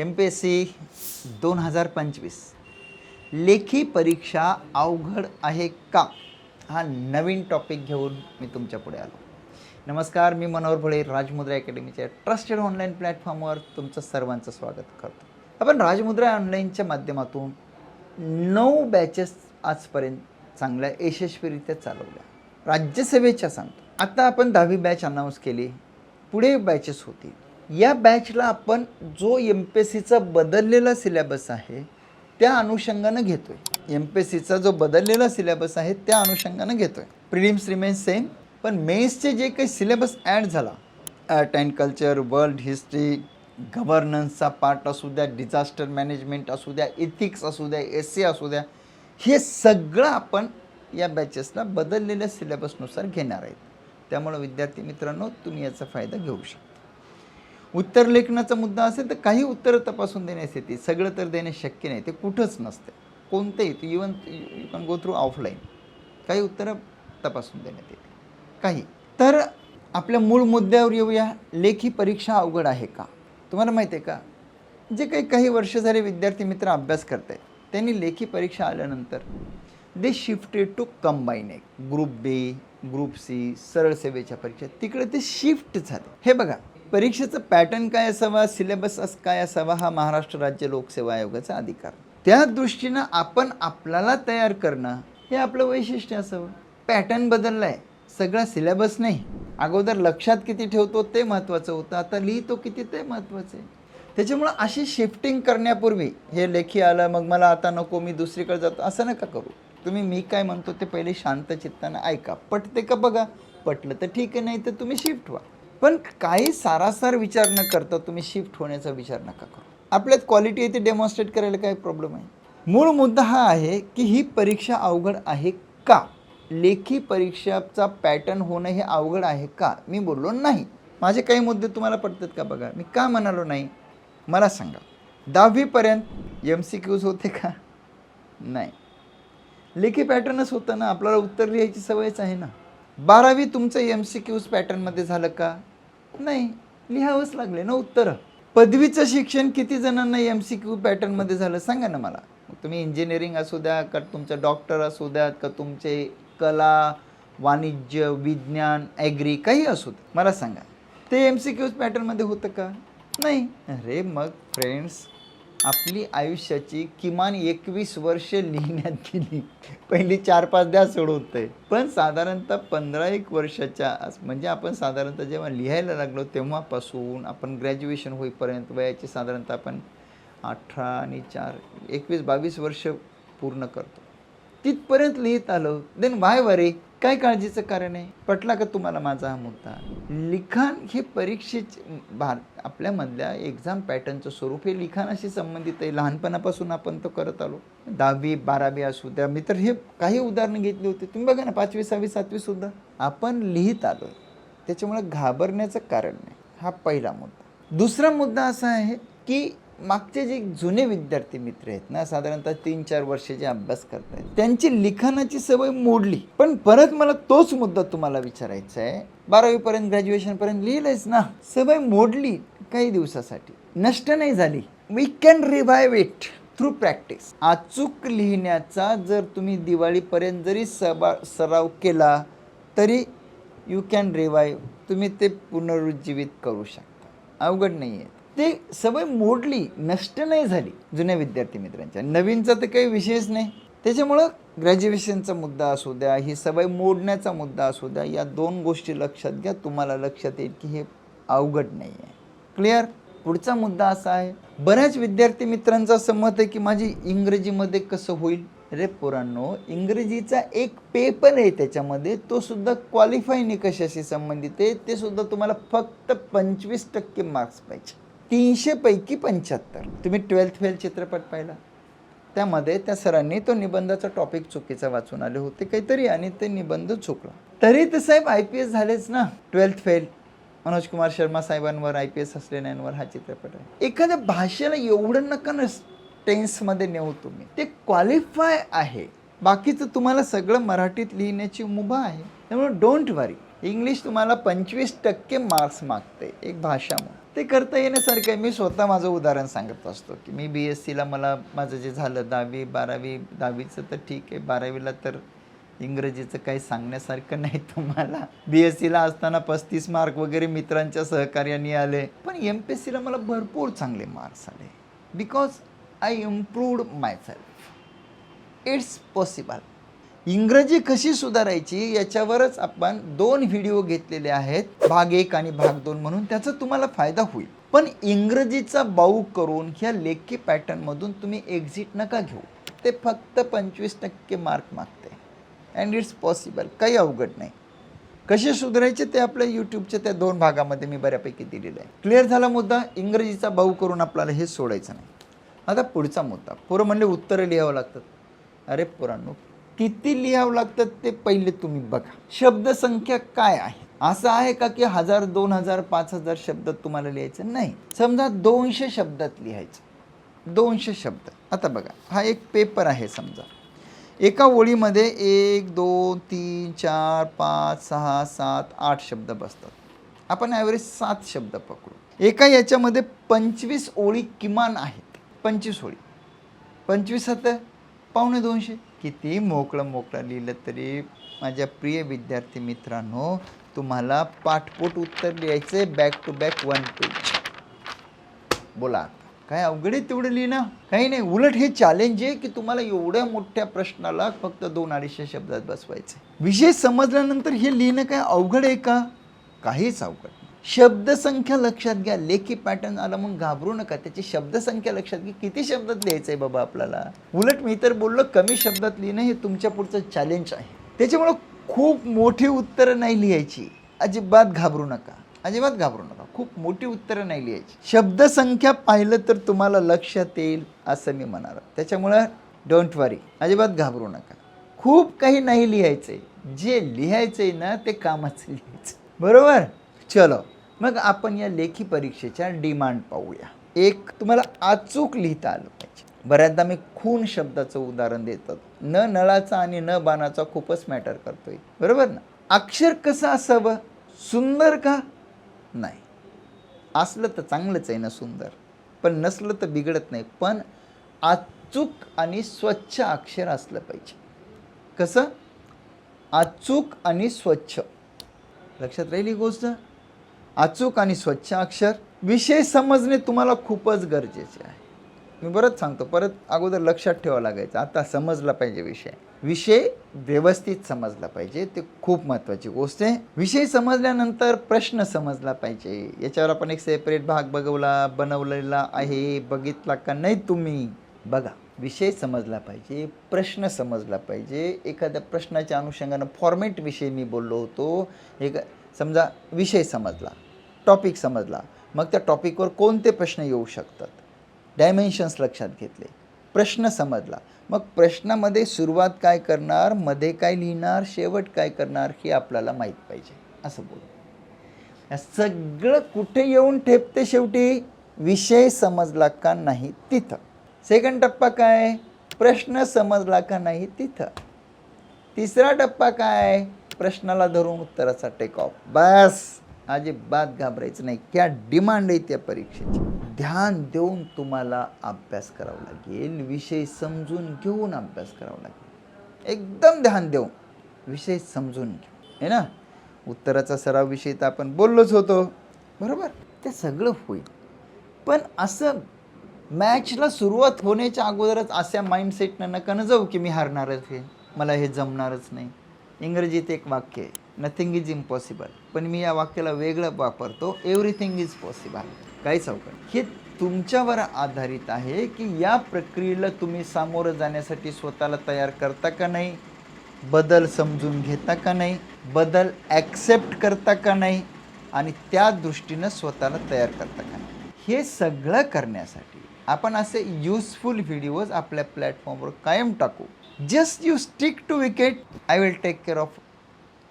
M P S C दोन हजार पंचवीस. लेखी परीक्षा अवघड आहे का? हा नवीन टॉपिक घेऊन मी तुमच्यापुढे आलो. नमस्कार मी मनोहर भोळे राजमुद्रा अकॅडमीच्या ट्रस्टेड ऑनलाईन प्लॅटफॉर्मवर तुमचं सर्वांचं स्वागत करतो. आपण राजमुद्रा ऑनलाईनच्या माध्यमातून नऊ बॅचेस आजपर्यंत चांगल्या यशस्वीरित्या चालवल्या. राज्यसभेच्या सांगतो. आता आपण दहावी बॅच अनाऊन्स केली. पुढे बॅचेस होतील. या बॅचला आपण जो एम पी एस सीचा बदललेला सिलेबस आहे त्या अनुषंगानं घेतोय. एम पी एस सीचा जो बदललेला सिलेबस आहे त्या अनुषंगानं घेतोय. प्रिलिम्स रिमेन सेम पण मेन्सचे जे काही सिलेबस ॲड झाला art and culture world history गव्हर्नन्सचा part असू द्या डिझास्टर मॅनेजमेंट असू द्या इथिक्स असू द्या एस सी असू द्या हे सगळं आपण या बॅचेसला बदललेल्या सिलेबसनुसार घेणार आहेत. त्यामुळे विद्यार्थी मित्रांनो तुम्ही याचा फायदा घेऊ शकता. उत्तर लेखनाचा मुद्दा असेल तर काही उत्तरं तपासून देण्यास येते सगळं तर देणे शक्य नाही. ते कुठंच नसते. कोणतंही तू even you can go through offline काही उत्तरं तपासून देण्यात येते काही. तर आपल्या मूळ मुद्द्यावर येऊया. लेखी परीक्षा अवघड आहे का? तुम्हाला माहिती आहे का? जे काही काही वर्ष झाले विद्यार्थी मित्र अभ्यास करत आहेत त्यांनी लेखी परीक्षा आल्यानंतर दे शिफ्टेड टू कंबाईन एक. ग्रुप बी ग्रुप सी सरळ सेवेच्या परीक्षा. तिकडे ते शिफ्ट झाले. हे बघा. परीक्षेचं पॅटर्न काय असावा? सिलेबस अस काय असावा? हा महाराष्ट्र राज्य लोकसेवा आयोगाचा अधिकार. त्या दृष्टीनं आपण आपल्याला तयार करणं हे आपलं वैशिष्ट्य असावं. पॅटर्न बदलला आहे सगळा सिलेबस नाही. अगोदर लक्षात किती ठेवतो ते महत्त्वाचं होतं. आता लिहितो किती ते महत्त्वाचं आहे. त्याच्यामुळं अशी शिफ्टिंग करण्यापूर्वी हे लेखी आलं मग मला आता नको मी दुसरीकडे जातो असं नका करू. तुम्ही मी काय म्हणतो ते पहिले शांत चित्तानं ऐका. पटते का बघा? पटलं तर ठीक आहे नाही तर तुम्ही शिफ्ट व्हा. पण काही सारासार विचार न करता तुम्ही शिफ्ट होण्याचा विचार नका करू. आपल्यात क्वालिटी आहे ते डेमॉन्स्ट्रेट करायला काय प्रॉब्लेम आहे मूळ मुद्दा हा आहे की ही परीक्षा अवघड आहे का? लेखी परीक्षाचा पॅटर्न होणं हे अवघड आहे का? मी बोललो नाही. माझे काही मुद्दे तुम्हाला पडतात का बघा? मी का म्हणालो नाही? मला सांगा. दहावीपर्यंत एम सी क्यूज होते का? नाही. लेखी पॅटर्नच होतं ना? आपल्याला उत्तर लिहायची सवयच आहे ना? बारावी तुमचं एम सी क्यूज पॅटर्नमध्ये झालं का? नाही लिहावंच लागले ना उत्तरं. पदवीचं शिक्षण किती जणांना एम सी क्यू पॅटर्नमध्ये झालं सांगा ना मला. तुम्ही इंजिनिअरिंग असू द्या का तुमचं डॉक्टर असू द्यात का तुमचे कला वाणिज्य विज्ञान ॲग्री काही असू द्या मला सांगा. ते एम सी क्यूज पॅटर्नमध्ये होतं का? नाही. अरे मग फ्रेंड्स आपली आयुष्याची किमान एकवीस वर्ष लिहिण्यात गेली. पहिली चार पाच द्या सोडवतंय पण साधारणतः पंधरा एक वर्षाच्या म्हणजे आपण साधारणतः जेव्हा लिहायला लागलो तेव्हापासून आपण ग्रॅज्युएशन होईपर्यंत वयाची साधारणतः आपण अठरा आणि चार एकवीस बावीस वर्ष पूर्ण करतो. तिथपर्यंत लिहित आलो. देन वाय वरे काय काळजीचं कारण आहे? पटला का तुम्हाला माझा हा मुद्दा? लिखाण हे परीक्षेचे भार आपल्यामधल्या एक्झाम पॅटर्नचं स्वरूप हे लिखाणाशी संबंधित आहे. लहानपणापासून आपण तो करत आलो. दहावी बारावी असू द्या मी तर हे काही उदाहरणं घेतली होती. तुम्ही बघा ना पाचवी सहावी सातवी सुद्धा. आपण लिहित आलो त्याच्यामुळे घाबरण्याचं कारण नाही. हा पहिला मुद्दा. दुसरा मुद्दा असा आहे की मागचे जे जुने विद्यार्थी मित्र आहेत ना साधारणतः तीन चार वर्षाचे जे अभ्यास करत आहेत त्यांची लिखाणाची सवय मोडली. पण परत मला तोच मुद्दा तुम्हाला विचारायचा आहे. बारावीपर्यंत ग्रॅज्युएशनपर्यंत लिहिलंयच ना सवय मोडली काही दिवसासाठी. नष्ट नाही झाली. We can revive it through practice अचूक लिहिण्याचा जर तुम्ही दिवाळीपर्यंत जरी सबा सराव केला तरी यू कॅन रिवाईव्ह तुम्ही ते पुनरुज्जीवित करू शकता. अवघड नाही आहे ते सवय मोडली नष्ट नाही झाली जुन्या विद्यार्थी मित्रांच्या. नवीनचा तर काही विषयच नाही. त्याच्यामुळं ग्रॅज्युएशनचा मुद्दा असू द्या ही सवय मोडण्याचा मुद्दा असू द्या या दोन गोष्टी लक्षात घ्या. तुम्हाला लक्षात येईल की हे अवघड नाही आहे. क्लिअर पुढचा मुद्दा असा आहे बऱ्याच विद्यार्थी मित्रांचं असं मत आहे की माझी इंग्रजीमध्ये कसं होईल? रे पोरांनो इंग्रजीचा एक पेपर आहे त्याच्यामध्ये तो सुद्धा क्वालिफाय निकषाशी संबंधित आहे? ते सुद्धा तुम्हाला फक्त पंचवीस टक्के मार्क्स पाहिजे. तीनशेपैकी पंच्याहत्तर. तुम्ही ट्वेल्थ फेल चित्रपट पाहिला. त्यामध्ये त्या सरांनी तो निबंधाचा टॉपिक चुकीचा वाचून आले होते काहीतरी आणि ते निबंध चुकला. तरी ते साहेब आय पी एस झालेच ना. Twelfth fail. मनोज कुमार शर्मा साहेबांवर आय पी एस असलेल्यांवर हा चित्रपट आहे. एखाद्या भाषेला एवढं नका न टेन्समध्ये नेऊ तुम्ही. ते क्वालिफाय आहे. बाकीचं तुम्हाला सगळं मराठीत लिहिण्याची मुभा आहे. त्यामुळे डोंट वरी इंग्लिश तुम्हाला पंचवीस टक्के मार्क्स मागते एक भाषा म्हणून. ते करता येण्यासारखं आहे. मी स्वतः माझं उदाहरण सांगत असतो की मी बी एस सीला मला माझं जे झालं दहावी बारावी दहावीचं तर ठीक आहे. बारावीला तर इंग्रजीचं काही सांगण्यासारखं नाही तुम्हाला. बी एस सीला असताना पस्तीस मार्क वगैरे मित्रांच्या सहकार्याने आले. पण एम पी एस सीला मला भरपूर चांगले मार्क्स आले. Because I improved myself it's possible इंग्रजी कशी सुधारायची याच्यावरच आपण दोन व्हिडिओ घेतलेले आहेत. भाग एक आणि भाग दोन म्हणून त्याचा तुम्हाला फायदा होईल. पण इंग्रजीचा बाऊ करून ह्या लेखी पॅटर्नमधून तुम्ही एक्झिट नका घेऊ. ते फक्त पंचवीस टक्के मार्क मागते अँड इट्स पॉसिबल काही अवघड नाही. कसे सुधारायचे ते आपल्या यूट्यूबच्या त्या दोन भागामध्ये मी बऱ्यापैकी दिलेलं आहे. क्लिअर झाला मुद्दा? इंग्रजीचा बाऊ करून आपल्याला हे सोडायचं नाही. आता पुढचा मुद्दा. पोरं म्हणले उत्तरं लिहावं लागतात. अरे पोरांनो किती लिहावं लागतात ते पहिले तुम्ही बघा. शब्दसंख्या काय आहे? असं आहे का की हजार दोन हजार पाच हजार शब्द तुम्हाला लिहायचं? नाही. समजा दोनशे शब्दात लिहायचं. दोनशे शब्द. आता बघा हा एक पेपर आहे समजा. एका ओळीमध्ये एक दोन तीन चार पाच सहा सात आठ शब्द बसतात. आपण ॲव्हरेज सात शब्द पकडू. एका याच्यामध्ये पंचवीस ओळी किमान आहेत. पंचवीस ओळी. पंचवीस आता? पावणे दोनशे? किती मोकळं मोकळं लिहिलं तरी माझ्या प्रिय विद्यार्थी मित्रांनो तुम्हाला पाठपोट उत्तर लिहायचे back to back one page बोला काय अवघड आहे तेवढं लिहिणं? काही नाही उलट हे चॅलेंज आहे की तुम्हाला एवढ्या मोठ्या प्रश्नाला फक्त दोन अडीचशे शब्दात बसवायचे विषय समजल्यानंतर हे लिहिणं काय अवघड आहे का? काहीच अवघड नाही. शब्दसंख्या लक्षात घ्या. लेखी पॅटर्न आला मग घाबरू नका. त्याची शब्दसंख्या लक्षात घ्या. किती शब्दात लिहायचं आहे बाबा आपल्याला? उलट मी तर बोललो कमी शब्दात लिहिणं हे तुमच्या पुढचं चॅलेंज आहे. त्याच्यामुळं खूप मोठी उत्तरं नाही लिहायची. अजिबात घाबरू नका. अजिबात घाबरू नका. खूप मोठी उत्तरं नाही लिहायची. शब्दसंख्या पाहिलं तर तुम्हाला लक्षात येईल असं मी म्हणाल त्याच्यामुळं डोंट वरी अजिबात घाबरू नका. खूप काही नाही लिहायचंय. जे लिहायचंय ना ते कामाचं लिहायचं. बरोबर? चलो मग आपण या लेखी परीक्षेच्या डिमांड पाहूया. एक तुम्हाला अचूक लिहिता आलं पाहिजे. बऱ्याचदा मी खून शब्दाचं उदाहरण देतात न नळाचा आणि न बाणाचा खूपच मॅटर करतोय. बरोबर ना? अक्षर कसं असावं? सुंदर का? नाही. असलं तर चांगलंच आहे ना सुंदर. पण नसलं तर बिघडत नाही. पण अचूक आणि स्वच्छ अक्षर असलं पाहिजे. कसं? अचूक आणि स्वच्छ. लक्षात राहील ही गोष्ट? अचूक आणि स्वच्छ अक्षर विषय समजणे तुम्हाला खूपच गरजेचे आहे. मी बरंच सांगतो परत अगोदर लक्षात ठेवावं लागायचं. आता समजला पाहिजे विषय. विषय व्यवस्थित समजला पाहिजे ते खूप महत्त्वाची गोष्ट आहे. विषय समजल्यानंतर प्रश्न समजला पाहिजे. याच्यावर आपण एक सेपरेट भाग बघवला बनवलेला आहे बघितला का नाही तुम्ही? बघा विषय समजला पाहिजे प्रश्न समजला पाहिजे. एखाद्या प्रश्नाच्या अनुषंगानं फॉर्मेट विषय मी बोललो होतो. एक समजा विषय समजला टॉपिक समजला मग त्या टॉपिकवर कोणते प्रश्न येऊ शकतात? डायमेन्शन्स लक्षात घेतले. प्रश्न समजला. मग प्रश्नामध्ये सुरुवात काय करणार मध्ये काय लिहिणार शेवट काय करणार हे आपल्याला माहीत पाहिजे. असं बोल. सगळं कुठे येऊन ठेपते शेवटी? विषय समजला का नाही तिथं. सेकंड टप्पा काय? प्रश्न समजला का नाही तिथं. तिसरा टप्पा काय? प्रश्नाला धरून उत्तराचा टेक ऑफ बस. अजिबात घाबरायचं नाही. क्या डिमांड आहे त्या परीक्षेची? ध्यान देऊन तुम्हाला अभ्यास करावा लागेल. विषय समजून घेऊन अभ्यास करावा लागेल. एकदम ध्यान देऊन. विषय समजून घेऊ आहे ना? उत्तराचा सराव विषय तर आपण बोललोच होतो. बरोबर? ते सगळं होईल. पण असं मॅचला सुरुवात होण्याच्या अगोदरच अशा माइंडसेटनं नका न जाऊ की मी हारणारच हे मला हे जमणारच नाही. इंग्रजीत एक वाक्य आहे नथिंग इज इम्पॉसिबल पण मी या वाक्याला वेगळं वापरतो एव्हरीथिंग इज पॉसिबल काहीच अवघड हे तुमच्यावर आधारित आहे की या प्रक्रियेला तुम्ही सामोरं जाण्यासाठी स्वतःला तयार करता का नाही? बदल समजून घेता का नाही? बदल ॲक्सेप्ट करता का नाही? आणि त्या दृष्टीनं स्वतःला तयार करता का नाही? हे सगळं करण्यासाठी आपण असे युजफुल व्हिडिओज आपल्या प्लॅटफॉर्मवर कायम टाकू. Just you stick to wicket I will take care of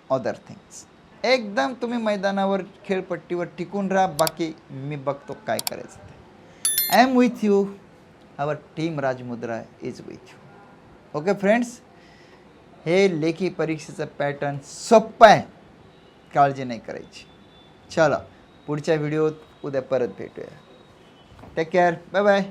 other things एकदम तुम्ही मैदानावर खेळपट्टीवर टिकून राहा बाकी मी बघतो काय करायचं ते. I am with you our team Rajmudra is with you okay friends हे लेखी परीक्षेचं पॅटर्न सोप्पं आहे. काळजी नाही करायची. चला पुढच्या व्हिडिओत उद्या परत भेटूया. Take care bye bye